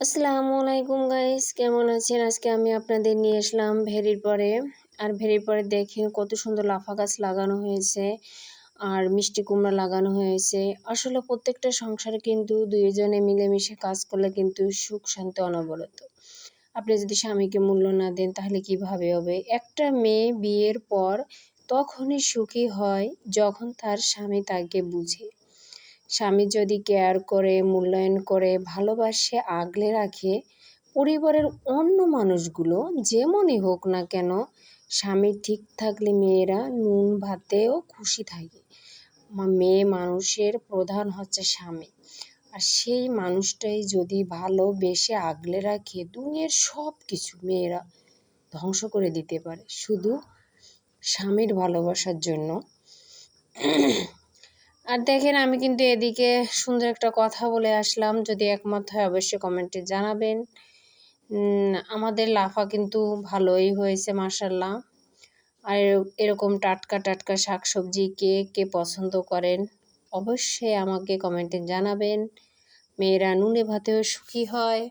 আসসালামু আলাইকুম গাইস, কেমন আছেন? আজকে আমি আপনাদের নিয়ে আসলাম ভেরির পরে। আর ভেরির পরে দেখেন কত সুন্দর লাফা গাছ লাগানো হয়েছে আর মিষ্টি কুমড়া লাগানো হয়েছে। আসলে প্রত্যেকটা সংসারে কিন্তু দুইজনে মিলেমিশে কাজ করলে কিন্তু সুখ, শান্তি অনবরত। আপনি যদি স্বামীকে মূল্য না দেন, তাহলে কীভাবে হবে? একটা মেয়ে বিয়ের পর তখনই সুখী হয় যখন তার স্বামী তাকে বুঝে। স্বামী যদি কেয়ার করে, মূল্যায়ন করে, ভালোবাসে, আগলে রাখে, পরিবারের অন্য মানুষগুলো যেমনই হোক না কেন, স্বামী ঠিক থাকলে মেয়েরা নুন ভাতেও খুশি থাকে। মেয়ে মানুষের প্রধান হচ্ছে স্বামী। আর সেই মানুষটাই যদি ভালোবেসে আগলে রাখে, দুনিয়ার সব কিছু মেয়েরা ধ্বংস করে দিতে পারে। শুধু স্বামীর ভালোবাসার জন্য। আর দেখেন, আমি কিন্তু এদিকে সুন্দর একটা কথা বলে আসলাম। যদি একমত হয় অবশ্যই কমেন্টে জানাবেন। আমাদের লাফা কিন্তু ভালোই হয়েছে মাসাল্লাহ আর এরকম টাটকা টাটকা শাকসবজি কে কে পছন্দ করেন, অবশ্যই আমাকে কমেন্টে জানাবেন। মেয়েরা নুনে ভাতেও সুখী হয়।